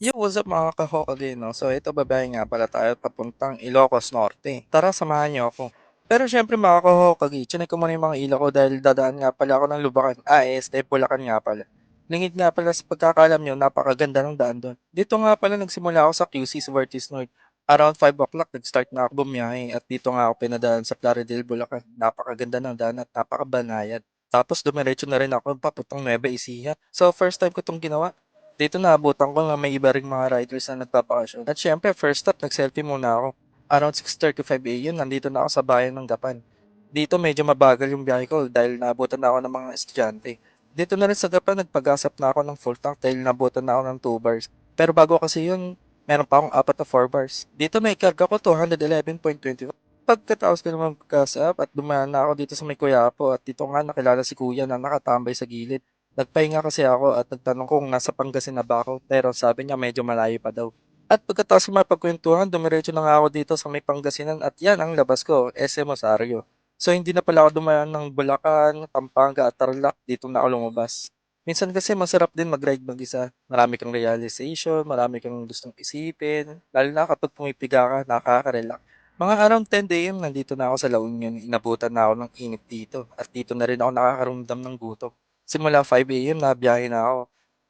Yo, what's up mga kahokage, no? So ito babae nga pala tayo papuntang Ilocos Norte. Tara, samahan niyo ako. Pero syempre mga kahokage, chinek ko muna yung mga ilaw ko dahil dadaan nga pala ako ng Lubacan. Ah, este, Bulacan nga pala. Lingid nga pala sa pagkakalam nyo, napakaganda ng daan doon. Dito nga pala nagsimula ako sa QC sa Vertis North. Around 5 o'clock, nag-start na ako bumiyahe at dito nga ako pinadaan sa Plaridel, Bulacan. Napakaganda ng daan at napakabanayad. Tapos dumiretso na rin ako papuntang Nueva Ecija. So first time ko itong ginawa. Dito naabutan ko na may iba ring mga riders na nagpapakasyon. At syempre, first stop, nag-selfie muna ako. Around 6.35 AM, nandito na ako sa bayan ng Gapan. Dito medyo mabagal yung biyahe ko dahil naabutan na ako ng mga estudyante. Dito na rin sa Gapan, nagpagasap na ako ng full tank dahil naabutan na ako ng 2 bars. Pero bago kasi yun, meron pa akong apat na 4 bars. Dito may karga ko 211.25. Pagkatapos ko naman pagkasap at dumaan na ako dito sa may Kuyapo at dito nga nakilala si kuya na nakatambay sa gilid. Nagpahinga kasi ako at nagtanong kung nasa Pangasinan ba ako pero sabi niya medyo malayo pa daw. At pagkatapos mapagkwentuhan, dumiretso na ako dito sa may Pangasinan at yan ang labas ko, SM Osario. So hindi na pala ako dumaan ng Bulacan, Pampanga at Tarlac, dito na ako lumabas. Minsan kasi masarap din mag-ride mag-isa. Marami kang realization, marami kang gustong isipin, lalo na kapag pumipiga ka, nakaka-relax. Mga around 10 AM, nandito na ako sa La Union. Inabutan na ako ng init dito. At dito na rin ako nakakaramdam ng gutom. Simula 5 AM na biyahe na ako.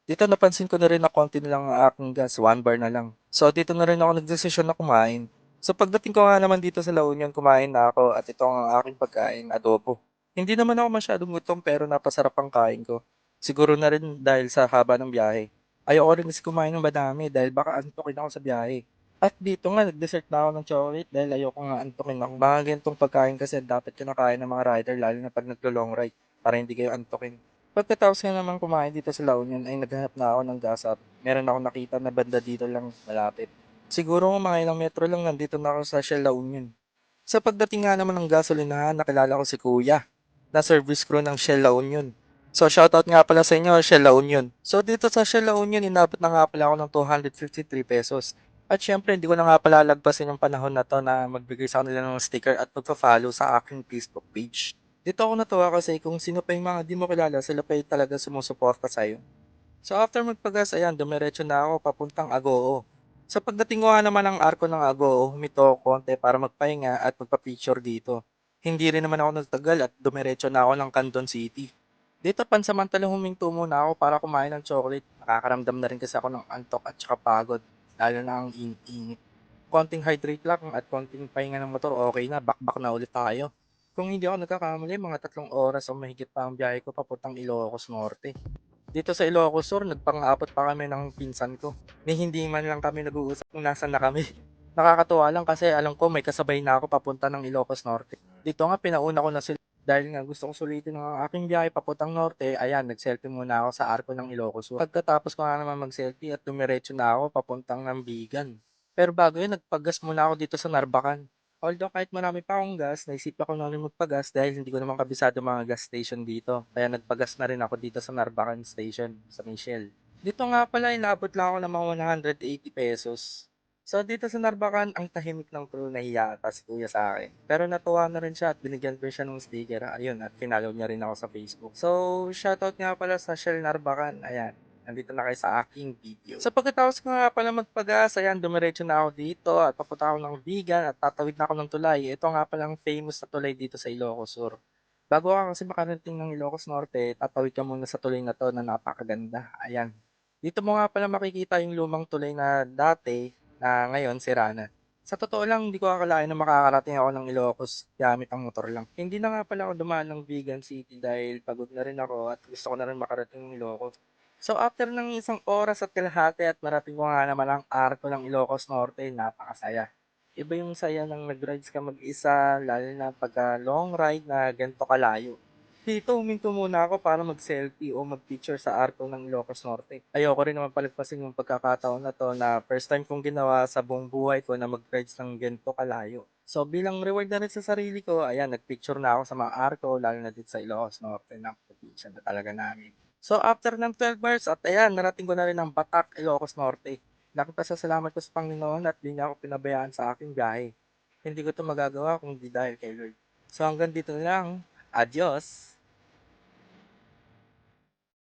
Dito napansin ko na rin na konti na lang ang aking gas, one bar na lang. So dito na rin ako nagdesisyon na kumain. So pagdating ko nga naman dito sa La Union, kumain na ako at ito ang aking pagkain, adobo. Hindi naman ako masyadong gutom pero napasarap ang kain ko. Siguro na rin dahil sa haba ng biyahe. Ayoko rin kasi kumain ng madami dahil baka antokin ako sa biyahe. At dito nga, nag-dessert na ako ng chocolate dahil ayoko nga antokin ako. Mga ganitong pagkain kasi dapat kinakain ng mga rider lalo na pag naglo-long ride para hindi kayo antokin. Pagkatapos nga naman kumain dito sa La Union ay naghanap na ako ng gas up. Meron akong nakita na banda dito lang malapit. Siguro mga ilang metro lang nandito na ako sa Shell La Union. Sa pagdating nga naman ng gasolinahan, nakilala ko si Kuya na service crew ng Shell La Union. So shoutout nga pala sa inyo, Shell La Union. So dito sa Shell La Union, inabot na nga pala ako ng 253 pesos. At syempre, hindi ko na nga pala lagpasin yung panahon na to na magbigay sa kanila ng sticker at magpa-follow sa aking Facebook page. Dito ako natuwa kasi kung sino pa yung mga di mo kilala, sila pa yung talaga sumusuporta sa'yo. So after magpagas, ayan, dumiretso na ako papuntang Agoo. Sa pagdating ko naman ng arko ng Agoo, humito ako konti para magpahinga at magpa-picture dito. Hindi rin naman ako nagtagal at dumiretso na ako ng Candon City. Dito pansamantalang huminto muna ako para kumain ng chocolate. Nakakaramdam na rin kasi ako ng antok at saka pagod, lalo na ang init-init. Konting hydrate lang at konting pahinga ng motor, okay na, bakbak na ulit tayo. Kung hindi ako nagkakamali, mga tatlong oras o mahigit pa ang biyahe ko papuntang Ilocos Norte. Dito sa Ilocos Sur, nagpang-aabot pa kami ng pinsan ko. Ni hindi man lang kami nag-uusap kung nasan na kami. Nakakatuwa lang kasi alam ko may kasabay na ako papunta ng Ilocos Norte. Dito nga pinauna ko na sila dahil nga gusto ko sulitin ang aking biyahe papuntang Norte. Ayan, nag-selfie muna ako sa arko ng Ilocos Sur. Pagkatapos ko nga naman mag-selfie at dumiretso na ako papuntang Nambigan. Pero bago yun, nagpagas muna ako dito sa Narbacan. Although kahit marami pa akong gas, naisip ako na rin magpagas dahil hindi ko naman kabisado mga gas station dito. Kaya nagpagas na rin ako dito sa Narbacan Station, sa Michelle. Dito nga pala, inabot lang ako ng mga 180 pesos. So dito sa Narbacan, ang tahimik ng crew nahiya ata si kuya sa akin. Pero natuwa na rin siya at binigyan ko siya ng sticker. Ayun, at pinalaw niya rin ako sa Facebook. So, shoutout nga pala sa Shell Narbacan. Ayan, nandito na kayo sa aking video. Sa pagkatapos ko nga pala magpagas, ayan, dumiretso na ako dito at papunta ako ng vegan at tatawid na ako ng tulay. Ito nga palang famous na tulay dito sa Ilocos Sur. Bago ka kasi makarating ng Ilocos Norte, tatawid ka muna sa tulay na to na napakaganda. Ayan. Dito mo nga pala makikita yung lumang tulay na dati na ngayon sira na. Sa totoo lang, hindi ko akalain na makakarating ako ng Ilocos gamit ang motor lang. Hindi na nga pala ako dumaan ng Vegan City dahil pagod na rin ako at gusto ko na rin makarating ng Ilocos. So after ng isang oras at kalahati at marating ko nga naman ang arko ng Ilocos Norte, napakasaya. Iba yung saya ng nag-rides ka mag-isa, lalo na pagka long ride na ganito kalayo. Dito, huminto muna ako para mag-selfie o mag-picture sa arko ng Ilocos Norte. Ayoko rin naman palagpasin yung pagkakataon na to na first time kong ginawa sa buong buhay ko na mag-rides ng ganito kalayo. So bilang reward na rin sa sarili ko, ayan, nag-picture na ako sa mga arko, lalo na dito sa Ilocos Norte, na probinsya na talaga namin. So after ng 12 bars, at ayan, narating ko na rin ang Batak, Ilocos Norte. Laki sa salamat ko sa Panginoon at di niya ako pinabayaan sa aking biyahe. Hindi ko to magagawa kung di dahil kay Lord. So hanggang dito lang. Adios!